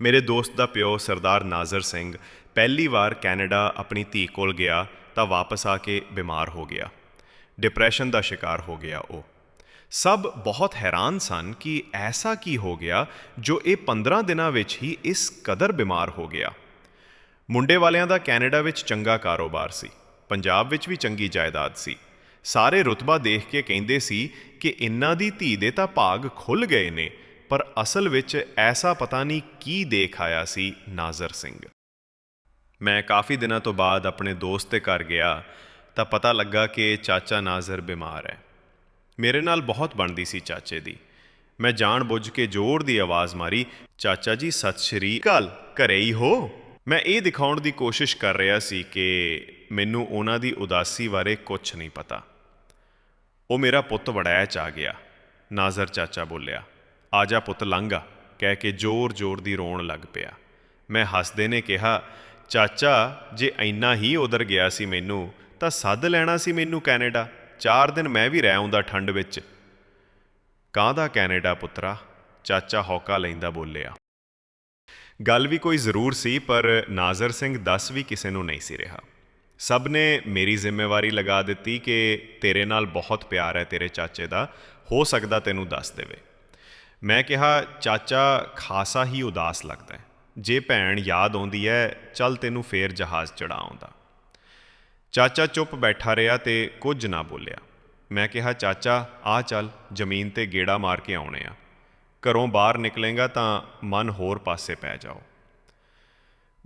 ਮੇਰੇ ਦੋਸਤ ਦਾ ਪਿਓ ਸਰਦਾਰ ਨਾਜ਼ਰ ਸਿੰਘ ਪਹਿਲੀ ਵਾਰ ਕੈਨੇਡਾ ਆਪਣੀ ਧੀ ਕੋਲ ਗਿਆ ਤਾਂ ਵਾਪਸ ਆ ਕੇ ਬਿਮਾਰ ਹੋ ਗਿਆ। ਡਿਪਰੈਸ਼ਨ ਦਾ ਸ਼ਿਕਾਰ ਹੋ ਗਿਆ ਉਹ। ਸਭ ਬਹੁਤ ਹੈਰਾਨ ਸਨ ਕਿ ਐਸਾ ਕੀ ਹੋ ਗਿਆ ਜੋ ਇਹ 15 ਦਿਨਾਂ ਵਿੱਚ ਹੀ ਇਸ ਕਦਰ ਬਿਮਾਰ ਹੋ ਗਿਆ। ਮੁੰਡੇ ਵਾਲਿਆਂ ਦਾ ਕੈਨੇਡਾ ਵਿੱਚ ਚੰਗਾ ਕਾਰੋਬਾਰ ਸੀ। ਪੰਜਾਬ ਵਿੱਚ ਵੀ ਚੰਗੀ ਜਾਇਦਾਦ ਸੀ। ਸਾਰੇ ਰੁਤਬਾ ਦੇਖ ਕੇ ਕਹਿੰਦੇ ਸੀ ਕਿ ਇਨ੍ਹਾਂ ਦੀ ਧੀ ਦੇ ਤਾਂ ਭਾਗ ਖੁੱਲ ਗਏ ਨੇ। ਪਰ ਅਸਲ ਵਿੱਚ ਐਸਾ ਪਤਾ ਨਹੀਂ ਕੀ ਦੇਖ ਆਇਆ ਸੀ ਨਾਜ਼ਰ ਸਿੰਘ। ਮੈਂ ਕਾਫੀ ਦਿਨਾਂ ਤੋਂ ਬਾਅਦ ਆਪਣੇ ਦੋਸਤ ਦੇ ਘਰ ਗਿਆ ਤਾਂ ਪਤਾ ਲੱਗਾ ਕਿ ਚਾਚਾ ਨਾਜ਼ਰ ਬਿਮਾਰ ਹੈ। ਮੇਰੇ ਨਾਲ ਬਹੁਤ ਬਣਦੀ ਸੀ ਚਾਚੇ ਦੀ। ਮੈਂ ਜਾਣ ਬੁੱਝ ਕੇ ਜ਼ੋਰ ਦੀ ਆਵਾਜ਼ ਮਾਰੀ, ਚਾਚਾ ਜੀ, ਸਤਿ ਸ਼੍ਰੀ ਅਕਾਲ, ਘਰੇ ਹੀ ਹੋ? ਮੈਂ ਇਹ ਦਿਖਾਉਣ ਦੀ ਕੋਸ਼ਿਸ਼ ਕਰ ਰਿਹਾ ਸੀ ਕਿ ਮੈਨੂੰ ਉਹਨਾਂ ਦੀ ਉਦਾਸੀ ਬਾਰੇ ਕੁਝ ਨਹੀਂ ਪਤਾ। ਉਹ ਮੇਰਾ ਪੁੱਤ ਵੜੈਚ ਆ ਗਿਆ, ਨਾਜ਼ਰ ਚਾਚਾ ਬੋਲਿਆ। ਆ ਜਾ ਪੁੱਤ ਲੰਘਾ ਕਹਿ ਕੇ ਜ਼ੋਰ-ਜ਼ੋਰ ਦੀ ਰੋਣ ਲੱਗ ਪਿਆ। ਮੈਂ ਹੱਸਦੇ ਨੇ ਕਿਹਾ, ਚਾਚਾ, ਜੇ ਇੰਨਾ ਹੀ ਉਧਰ ਗਿਆ ਸੀ ਮੈਨੂੰ, ਤਾਂ ਸੱਦ ਲੈਣਾ ਸੀ ਮੈਨੂੰ ਕੈਨੇਡਾ। ਚਾਰ ਦਿਨ ਮੈਂ ਵੀ ਰਹਿ ਆਉਂਦਾ ਠੰਡ ਵਿੱਚ। ਕਾਹਦਾ ਕੈਨੇਡਾ ਪੁੱਤਰਾ? ਚਾਚਾ ਹੌਕਾ ਲੈਂਦਾ ਬੋਲਿਆ। ਗੱਲ ਵੀ ਕੋਈ ਜ਼ਰੂਰ ਸੀ, ਪਰ ਨਾਜ਼ਰ ਸਿੰਘ ਦੱਸ ਵੀ ਕਿਸੇ ਨੂੰ ਨਹੀਂ ਸੀ ਰਿਹਾ। ਸਭ ਨੇ ਮੇਰੀ ਜ਼ਿੰਮੇਵਾਰੀ ਲਗਾ ਦਿੱਤੀ ਕਿ ਤੇਰੇ ਨਾਲ ਬਹੁਤ ਪਿਆਰ ਹੈ ਤੇਰੇ ਚਾਚੇ ਦਾ, ਹੋ ਸਕਦਾ ਤੈਨੂੰ ਦੱਸ ਦੇਵੇ। ਮੈਂ ਕਿਹਾ, ਚਾਚਾ, ਖਾਸਾ ਹੀ ਉਦਾਸ ਲੱਗਦਾ ਹੈ। ਜੇ ਭੈਣ ਯਾਦ ਆਉਂਦੀ ਹੈ, ਚੱਲ ਤੈਨੂੰ ਫੇਰ ਜਹਾਜ਼ ਚੜਾ ਆਉਂਦਾ। ਚਾਚਾ ਚੁੱਪ ਬੈਠਾ ਰਿਹਾ ਤੇ ਕੁਝ ਨਾ ਬੋਲਿਆ। ਮੈਂ ਕਿਹਾ, ਚਾਚਾ, ਆ ਚੱਲ, ਜ਼ਮੀਨ ਤੇ ਗੇੜਾ ਮਾਰ ਕੇ ਆਉਣੇ ਆ। ਘਰੋਂ ਬਾਹਰ ਨਿਕਲੇਗਾ ਤਾਂ ਮਨ ਹੋਰ ਪਾਸੇ ਪੈ ਜਾਓ।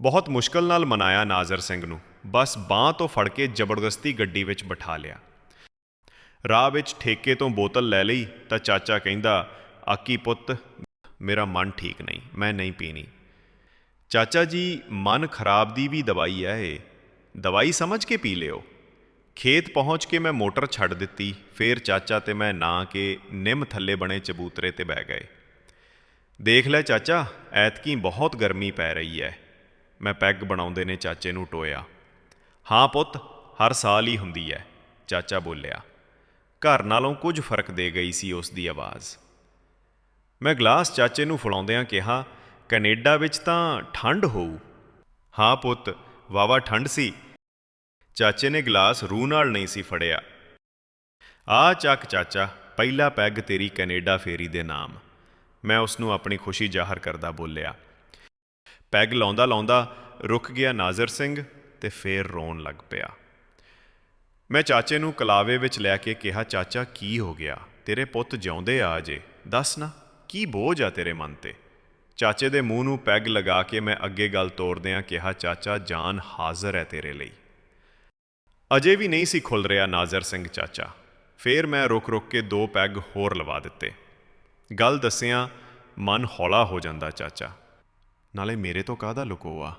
ਬਹੁਤ ਮੁਸ਼ਕਲ ਨਾਲ ਮਨਾਇਆ ਨਾਜ਼ਰ ਸਿੰਘ ਨੂੰ। ਬਸ ਬਾਹ ਤੋਂ ਫੜ ਕੇ ਜ਼ਬਰਦਸਤੀ ਗੱਡੀ ਵਿੱਚ ਬਿਠਾ ਲਿਆ। ਰਾਹ ਵਿੱਚ ਠੇਕੇ ਤੋਂ ਬੋਤਲ ਲੈ ਲਈ ਤਾਂ ਚਾਚਾ ਕਹਿੰਦਾ ਆਕੀ ਪੁੱਤ, ਮੇਰਾ ਮਨ ਠੀਕ ਨਹੀਂ, ਮੈਂ ਨਹੀਂ ਪੀਣੀ। ਚਾਚਾ ਜੀ, ਮਨ ਖਰਾਬ ਦੀ ਵੀ ਦਵਾਈ ਹੈ ਇਹ। ਦਵਾਈ ਸਮਝ ਕੇ ਪੀ ਲਿਓ। ਖੇਤ ਪਹੁੰਚ ਕੇ ਮੈਂ ਮੋਟਰ ਛੱਡ ਦਿੱਤੀ, ਫੇਰ ਚਾਚਾ ਤੇ ਮੈਂ ਨਾ ਕੇ ਨਿੰਮ ਥੱਲੇ ਬਣੇ ਚਬੂਤਰੇ ਤੇ ਬਹਿ ਗਏ। ਦੇਖ ਲੈ ਚਾਚਾ, ਐਤਕੀ ਬਹੁਤ ਗਰਮੀ ਪੈ ਰਹੀ ਹੈ ਮੈਂ ਪੈਗ ਬਣਾਉਂਦੇ ਨੇ ਚਾਚੇ ਨੂੰ ਟੋਇਆ। ਹਾਂ ਪੁੱਤ, ਹਰ ਸਾਲ ਹੀ ਹੁੰਦੀ ਹੈ ਚਾਚਾ ਬੋਲਿਆ। ਘਰ ਨਾਲੋਂ ਕੁਝ ਫ਼ਰਕ ਦੇ ਗਈ ਸੀ ਉਸ ਦੀ ਆਵਾਜ਼। ਮੈਂ ਗਲਾਸ ਚਾਚੇ ਨੂੰ ਫੜਾਉਂਦਿਆਂ ਕਿਹਾ, ਕੈਨੇਡਾ ਵਿੱਚ ਤਾਂ ਠੰਡ ਹੋਊ। ਹਾਂ ਪੁੱਤ ਵਾਵਾ ਠੰਡ ਸੀ। ਚਾਚੇ ਨੇ ਗਲਾਸ ਰੂਹ ਨਾਲ ਨਹੀਂ ਸੀ ਫੜਿਆ। ਆ ਚੱਕ ਚਾਚਾ, ਪਹਿਲਾ ਪੈਗ ਤੇਰੀ ਕੈਨੇਡਾ ਫੇਰੀ ਦੇ ਨਾਮ। ਮੈਂ ਉਸ ਨੂੰ ਆਪਣੀ ਖੁਸ਼ੀ ਜ਼ਾਹਰ ਕਰਦਾ ਬੋਲਿਆ। ਪੈਗ ਲਾਉਂਦਾ ਲਾਉਂਦਾ ਰੁਕ ਗਿਆ ਨਾਜ਼ਰ ਸਿੰਘ ਤੇ ਫੇਰ ਰੋਣ ਲੱਗ ਪਿਆ। ਮੈਂ ਚਾਚੇ ਨੂੰ ਕਲਾਵੇ ਵਿੱਚ ਲੈ ਕੇ ਕਿਹਾ, ਚਾਚਾ, ਕੀ ਹੋ ਗਿਆ? ਤੇਰੇ ਪੁੱਤ ਜਿਉਂਦੇ ਆ ਅਜੇ, ਦੱਸ ਨਾ। ਕੀ ਬੋਝ ਆ ਤੇਰੇ ਮਨ ਤੇ? ਚਾਚੇ ਦੇ ਮੂੰਹ ਨੂੰ ਪੈਗ ਲਗਾ ਕੇ ਮੈਂ ਅੱਗੇ ਗੱਲ ਤੋਰਦਿਆਂ ਕਿਹਾ, ਚਾਚਾ, ਜਾਨ ਹਾਜ਼ਰ ਹੈ ਤੇਰੇ ਲਈ। ਅਜੇ ਵੀ ਨਹੀਂ ਸੀ ਖੁੱਲ ਰਿਹਾ ਨਾਜ਼ਰ ਸਿੰਘ ਚਾਚਾ। ਫੇਰ ਮੈਂ ਰੁਕ ਰੁਕ ਕੇ ਦੋ ਪੈਗ ਹੋਰ ਲਵਾ ਦਿੱਤੇ। ਗੱਲ ਦੱਸਿਆਂ ਮਨ ਹੌਲਾ ਹੋ ਜਾਂਦਾ ਚਾਚਾ। ਨਾਲੇ ਮੇਰੇ ਤੋਂ ਕਾਹਦਾ ਲੁਕੋਆ?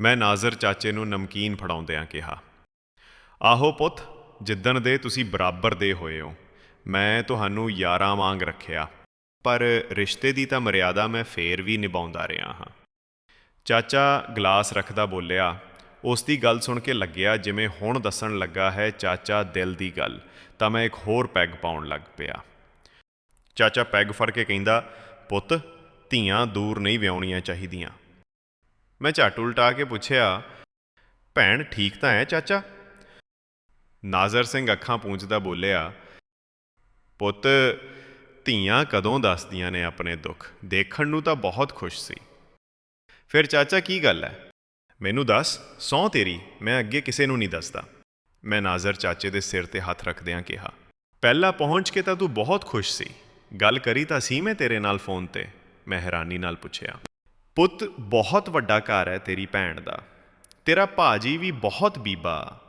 ਮੈਂ ਨਾਜ਼ਰ ਚਾਚੇ ਨੂੰ ਨਮਕੀਨ ਫੜਾਉਂਦਿਆਂ ਕਿਹਾ, ਆਹੋ ਪੁੱਤ, ਜਿੱਦਣ ਦੇ ਤੁਸੀਂ ਬਰਾਬਰ ਦੇ ਹੋਏ ਹੋ, ਮੈਂ ਤੁਹਾਨੂੰ ਯਾਰਾਂ ਵਾਂਗ ਰੱਖਿਆ। ਪਰ ਰਿਸ਼ਤੇ ਦੀ ਤਾਂ ਮਰਿਆਦਾ ਮੈਂ ਫੇਰ ਵੀ ਨਿਭਾਉਂਦਾ ਰਿਹਾ ਹਾਂ। ਚਾਚਾ ਗਲਾਸ ਰੱਖਦਾ ਬੋਲਿਆ ਉਸ ਦੀ ਗੱਲ ਸੁਣ ਕੇ ਲੱਗਿਆ ਜਿਵੇਂ ਹੁਣ ਦੱਸਣ ਲੱਗਾ ਹੈ ਚਾਚਾ ਦਿਲ ਦੀ ਗੱਲ, ਤਾਂ ਮੈਂ ਇੱਕ ਹੋਰ ਪੈਗ ਪਾਉਣ ਲੱਗ ਪਿਆ। ਚਾਚਾ ਪੈਗ ਫੜ ਕੇ ਕਹਿੰਦਾ, ਪੁੱਤ, ਧੀਆਂ ਦੂਰ ਨਹੀਂ ਵਿਆਉਣੀਆਂ ਚਾਹੀਦੀਆਂ। ਮੈਂ ਝੱਟ ਉਲਟਾ ਕੇ ਪੁੱਛਿਆ, ਭੈਣ ਠੀਕ ਤਾਂ ਹੈ ਚਾਚਾ? ਨਾਜ਼ਰ ਸਿੰਘ ਅੱਖਾਂ ਪੂੰਝਦਾ ਬੋਲਿਆ, ਪੁੱਤ ਧੀਆਂ ਕਦੋਂ ਦੱਸਦੀਆਂ ਨੇ ਆਪਣੇ ਦੁੱਖ? ਦੇਖਣ ਨੂੰ ਤਾਂ ਬਹੁਤ ਖੁਸ਼ ਸੀ। ਫਿਰ ਚਾਚਾ ਕੀ ਗੱਲ ਹੈ ਮੈਨੂੰ ਦੱਸ ਸੌ ਤੇਰੀ, ਮੈਂ ਅੱਗੇ ਕਿਸੇ ਨੂੰ ਨਹੀਂ ਦੱਸਦਾ। ਮੈਂ ਨਾਜ਼ਰ ਚਾਚੇ ਦੇ ਸਿਰ ਤੇ ਹੱਥ ਰੱਖਦਿਆਂ ਕਿਹਾ, ਪਹਿਲਾਂ ਪਹੁੰਚ ਕੇ ਤਾਂ ਤੂੰ ਬਹੁਤ ਖੁਸ਼ ਸੀ। ਗੱਲ ਕਰੀ ਤਾਂ ਸੀ ਮੈਂ ਤੇਰੇ ਨਾਲ ਫੋਨ ਤੇ, ਮੈਂ ਹੈਰਾਨੀ ਨਾਲ ਪੁੱਛਿਆ। ਪੁੱਤ, ਬਹੁਤ ਵੱਡਾ ਘਰ ਹੈ ਤੇਰੀ ਭੈਣ ਦਾ। ਤੇਰਾ ਭਾਜੀ ਵੀ ਬਹੁਤ ਬੀਬਾ।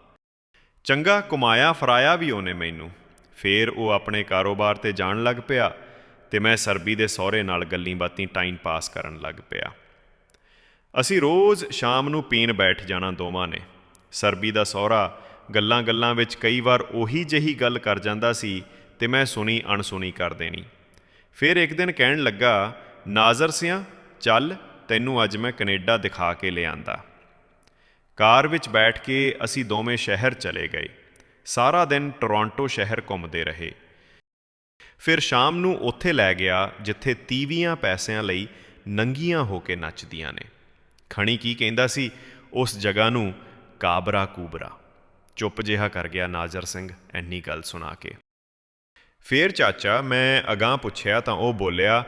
ਚੰਗਾ ਕਮਾਇਆ ਫਰਾਇਆ ਵੀ ਉਹਨੇ ਮੈਨੂੰ। ਫੇਰ ਉਹ ਆਪਣੇ ਕਾਰੋਬਾਰ ਤੇ ਜਾਣ ਲੱਗ ਪਿਆ ਤੇ ਮੈਂ ਸਰਬੀ ਦੇ ਸਹੁਰੇ ਨਾਲ ਗੱਲਾਂ ਬਾਤੀਂ ਟਾਈਮ ਪਾਸ ਕਰਨ ਲੱਗ ਪਿਆ। ਅਸੀਂ ਰੋਜ਼ ਸ਼ਾਮ ਨੂੰ ਪੀਣ ਬੈਠ ਜਾਣਾ ਦੋਵਾਂ ਨੇ। ਸਰਬੀ ਦਾ ਸਹੁਰਾ ਗੱਲਾਂ-ਗੱਲਾਂ ਵਿੱਚ ਕਈ ਵਾਰ ਉਹੀ ਜਿਹੀ ਗੱਲ ਕਰ ਜਾਂਦਾ ਸੀ ਤੇ ਮੈਂ ਸੁਣੀ ਅਣਸੁਣੀ ਕਰ ਦੇਣੀ। ਫਿਰ ਇੱਕ ਦਿਨ ਕਹਿਣ ਲੱਗਾ, ਨਾਜ਼ਰ ਸਿਆ, ਚੱਲ ਤੈਨੂੰ ਅੱਜ ਮੈਂ ਕੈਨੇਡਾ ਦਿਖਾ ਕੇ ਲਿਆਂਦਾ। ਕਾਰ ਵਿੱਚ ਬੈਠ ਕੇ ਅਸੀਂ ਦੋਵੇਂ ਸ਼ਹਿਰ ਚਲੇ ਗਏ। ਸਾਰਾ ਦਿਨ ਟੋਰਾਂਟੋ ਸ਼ਹਿਰ ਘੁੰਮਦੇ ਰਹੇ। ਫਿਰ ਸ਼ਾਮ ਨੂੰ ਉੱਥੇ ਲੈ ਗਿਆ, ਜਿੱਥੇ ਤੀਵੀਆਂ ਪੈਸਿਆਂ ਲਈ ਨੰਗੀਆਂ ਹੋ ਕੇ ਨੱਚਦੀਆਂ ਨੇ। ਖਣੀ ਕੀ ਕਹਿੰਦਾ ਸੀ? ਉਸ ਜਗ੍ਹਾ ਨੂੰ ਕਾਬਰਾ ਕੂਬਰਾ। ਚੁੱਪ ਜਿਹਾ ਕਰ ਗਿਆ ਨਾਜ਼ਰ ਸਿੰਘ ਐਨੀ ਗੱਲ ਸੁਣਾ ਕੇ। ਫੇਰ ਚਾਚਾ, ਮੈਂ ਅਗਾਹ ਪੁੱਛਿਆ ਤਾਂ ਉਹ ਬੋਲਿਆ,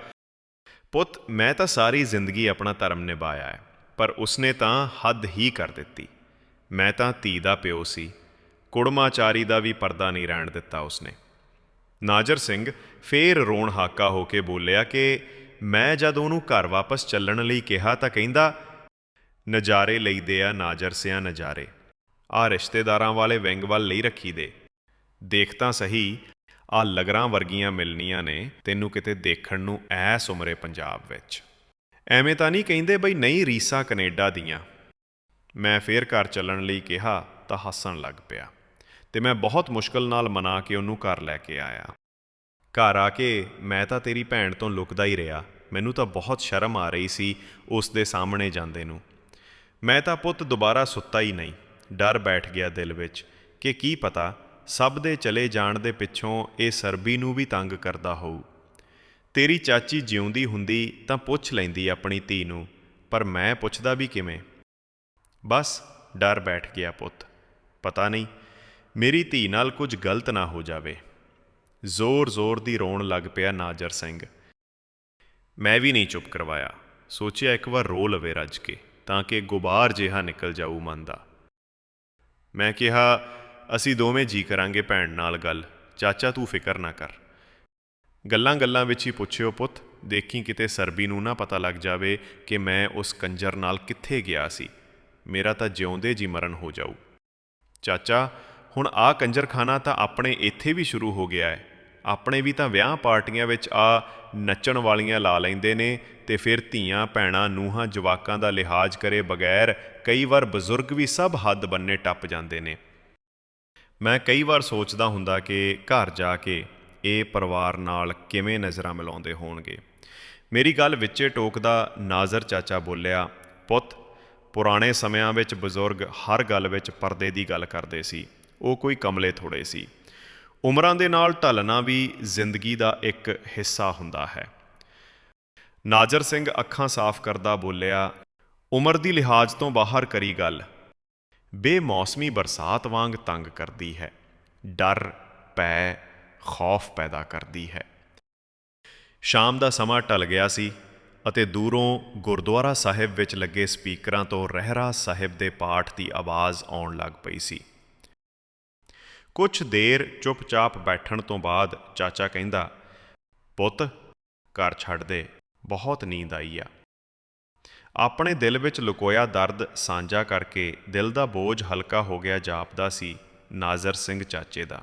ਪੁੱਤ, ਮੈਂ ਤਾਂ ਸਾਰੀ ਜ਼ਿੰਦਗੀ ਆਪਣਾ ਧਰਮ ਨਿਭਾਇਆ ਹੈ, ਪਰ ਉਸਨੇ ਤਾਂ ਹੱਦ ਹੀ ਕਰ ਦਿੱਤੀ। ਮੈਂ ਤਾਂ ਧੀ ਦਾ ਪਿਓ ਸੀ। ਕੁੜਮਾਚਾਰੀ ਦਾ ਵੀ ਪਰਦਾ ਨਹੀਂ ਰਹਿਣ ਦਿੱਤਾ ਉਸਨੇ। ਨਾਜਰ ਸਿੰਘ ਫੇਰ ਰੋਣ ਹਾਕਾ ਹੋ ਕੇ ਬੋਲਿਆ ਕਿ ਮੈਂ ਜਦ ਉਹਨੂੰ ਘਰ ਵਾਪਸ ਚੱਲਣ ਲਈ ਕਿਹਾ ਤਾਂ ਕਹਿੰਦਾ, ਨਜ਼ਾਰੇ ਲਈਦੇ ਆ ਨਾਜਰ ਸਿਆਂ ਨਜ਼ਾਰੇ। ਆ ਰਿਸ਼ਤੇਦਾਰਾਂ ਵਾਲੇ ਵਿੰਗ ਵੱਲ ਲਈ ਰੱਖੀ ਦੇ। ਦੇਖ ਤਾਂ ਸਹੀ ਆ ਲਗਰਾਂ ਵਰਗੀਆਂ ਮਿਲਣੀਆਂ ਨੇ, ਤੈਨੂੰ ਕਿਤੇ ਦੇਖਣ ਨੂੰ ਐਸ ਉਮਰੇ ਪੰਜਾਬ ਵਿੱਚ। ਐਵੇਂ ਤਾਂ ਨਹੀਂ ਕਹਿੰਦੇ ਬਈ ਨਹੀਂ ਰੀਸਾ ਕੈਨੇਡਾ ਦੀਆਂ। ਮੈਂ ਫੇਰ ਘਰ ਚੱਲਣ ਲਈ ਕਿਹਾ ਤਾਂ ਹੱਸਣ ਲੱਗ ਪਿਆ। ਤੇ ਮੈਂ ਬਹੁਤ ਮੁਸ਼ਕਲ ਨਾਲ ਮਨਾ ਕੇ ਉਹਨੂੰ ਘਰ ਲੈ ਕੇ ਆਇਆ। ਘਰ ਆ ਕੇ ਮੈਂ ਤਾਂ ਤੇਰੀ ਭੈਣ ਤੋਂ ਲੁਕਦਾ ਹੀ ਰਿਹਾ। ਮੈਨੂੰ ਤਾਂ ਬਹੁਤ ਸ਼ਰਮ ਆ ਰਹੀ ਸੀ ਉਸ ਦੇ ਸਾਹਮਣੇ ਜਾਂਦੇ ਨੂੰ। ਮੈਂ ਤਾਂ ਪੁੱਤ ਦੁਬਾਰਾ ਸੁੱਤਾ ਹੀ ਨਹੀਂ। ਡਰ ਬੈਠ ਗਿਆ ਦਿਲ ਵਿੱਚ ਕਿ ਕੀ ਪਤਾ ਸਭ ਦੇ ਚਲੇ ਜਾਣ ਦੇ ਪਿੱਛੋਂ ਇਹ ਸਰਬੀ ਨੂੰ ਵੀ ਤੰਗ ਕਰਦਾ ਹੋਊ। ਤੇਰੀ ਚਾਚੀ ਜਿਉਂਦੀ ਹੁੰਦੀ ਤਾਂ ਪੁੱਛ ਲੈਂਦੀ ਆਪਣੀ ਧੀ ਨੂੰ, ਪਰ ਮੈਂ ਪੁੱਛਦਾ ਵੀ ਕਿਵੇਂ? ਬਸ ਡਰ ਬੈਠ ਗਿਆ ਪੁੱਤ। ਪਤਾ ਨਹੀਂ ਮੇਰੀ ਧੀ ਨਾਲ ਕੁਝ ਗਲਤ ਨਾ ਹੋ ਜਾਵੇ। ਜ਼ੋਰ-ਜ਼ੋਰ ਦੀ ਰੋਣ ਲੱਗ ਪਿਆ ਨਾਜਰ ਸਿੰਘ। ਮੈਂ ਵੀ ਨਹੀਂ ਚੁੱਪ ਕਰਵਾਇਆ। ਸੋਚਿਆ ਇੱਕ ਵਾਰ ਰੋ ਲਵੇ ਰੱਜ ਕੇ, ਤਾਂ ਕਿ ਗੁਬਾਰ ਜਿਹਾ ਨਿਕਲ ਜਾਊ ਮਨ ਦਾ। ਮੈਂ ਕਿਹਾ, ਅਸੀਂ ਦੋਵੇਂ ਜੀ ਕਰਾਂਗੇ ਭੈਣ ਨਾਲ ਗੱਲ। ਚਾਚਾ, ਤੂੰ ਫਿਕਰ ਨਾ ਕਰ। ਗੱਲਾਂ-ਗੱਲਾਂ ਵਿੱਚ ਹੀ ਪੁੱਛਿਓ ਪੁੱਤ, ਦੇਖੀ ਕਿਤੇ ਸਰਬੀ ਨੂੰ ਨਾ ਪਤਾ ਲੱਗ ਜਾਵੇ ਕਿ ਮੈਂ ਉਸ ਕੰਜਰ ਨਾਲ ਕਿੱਥੇ ਗਿਆ ਸੀ। ਮੇਰਾ ਤਾਂ ਜਿਉਂਦੇ ਜੀ ਮਰਨ ਹੋ ਜਾਊ। ਚਾਚਾ ਹੁਣ ਆ ਕੰਜਰਖਾਨਾ ਤਾਂ ਆਪਣੇ ਇੱਥੇ ਵੀ ਸ਼ੁਰੂ ਹੋ ਗਿਆ ਹੈ। ਆਪਣੇ ਵੀ ਤਾਂ ਵਿਆਹ ਪਾਰਟੀਆਂ ਵਿੱਚ ਆ ਨੱਚਣ ਵਾਲੀਆਂ ਲਾ ਲੈਂਦੇ ਨੇ ਤੇ ਫਿਰ ਧੀਆਂ, ਭੈਣਾਂ, ਨੂੰਹਾਂ, ਜਵਾਕਾਂ ਦਾ ਲਿਹਾਜ਼ ਕਰੇ ਬਗੈਰ ਕਈ ਵਾਰ ਬਜ਼ੁਰਗ ਵੀ ਸਭ ਹੱਦ ਬੰਨੇ ਟੱਪ ਜਾਂਦੇ ਨੇ। ਮੈਂ ਕਈ ਵਾਰ ਸੋਚਦਾ ਹੁੰਦਾ ਕਿ ਘਰ ਜਾ ਕੇ ਇਹ ਪਰਿਵਾਰ ਨਾਲ ਕਿਵੇਂ ਨਜ਼ਰਾਂ ਮਿਲਾਉਂਦੇ ਹੋਣਗੇ। ਮੇਰੀ ਗੱਲ ਵਿੱਚੇ ਟੋਕਦਾ ਨਾਜ਼ਰ ਚਾਚਾ ਬੋਲਿਆ, ਪੁੱਤ, ਪੁਰਾਣੇ ਸਮਿਆਂ ਵਿੱਚ ਬਜ਼ੁਰਗ ਹਰ ਗੱਲ ਵਿੱਚ ਪਰਦੇ ਦੀ ਗੱਲ ਕਰਦੇ ਸੀ। ਉਹ ਕੋਈ ਕਮਲੇ ਥੋੜੇ ਸੀ। ਉਮਰਾਂ ਦੇ ਨਾਲ ਢਲਣਾ ਵੀ ਜ਼ਿੰਦਗੀ ਦਾ ਇੱਕ ਹਿੱਸਾ ਹੁੰਦਾ ਹੈ। ਨਾਜ਼ਰ ਸਿੰਘ ਅੱਖਾਂ ਸਾਫ਼ ਕਰਦਾ ਬੋਲਿਆ, ਉਮਰ ਦੀ ਲਿਹਾਜ਼ ਤੋਂ ਬਾਹਰ ਕਰੀ ਗੱਲ। ਬੇਮੌਸਮੀ ਬਰਸਾਤ ਵਾਂਗ ਤੰਗ ਕਰਦੀ ਹੈ। ਡਰ ਪੈ ਖੌਫ ਪੈਦਾ ਕਰਦੀ ਹੈ। ਸ਼ਾਮ ਦਾ ਸਮਾਂ ਟਲ ਗਿਆ ਸੀ ਅਤੇ ਦੂਰੋਂ ਗੁਰਦੁਆਰਾ ਸਾਹਿਬ ਵਿੱਚ ਲੱਗੇ ਸਪੀਕਰਾਂ ਤੋਂ ਰਹਿਰਾ ਸਾਹਿਬ ਦੇ ਪਾਠ ਦੀ ਆਵਾਜ਼ ਆਉਣ ਲੱਗ ਪਈ ਸੀ। ਕੁਝ ਦੇਰ ਚੁੱਪਚਾਪ ਬੈਠਣ ਤੋਂ ਬਾਅਦ ਚਾਚਾ ਕਹਿੰਦਾ, ਪੁੱਤ, ਘਰ ਛੱਡ ਦੇ, ਬਹੁਤ ਨੀਂਦ ਆਈ ਆ। ਆਪਣੇ ਦਿਲ ਵਿੱਚ ਲੁਕੋਇਆ ਦਰਦ ਸਾਂਝਾ ਕਰਕੇ ਦਿਲ ਦਾ ਬੋਝ ਹਲਕਾ ਹੋ ਗਿਆ ਜਾਪਦਾ ਸੀ ਨਾਜ਼ਰ ਸਿੰਘ ਚਾਚੇ ਦਾ।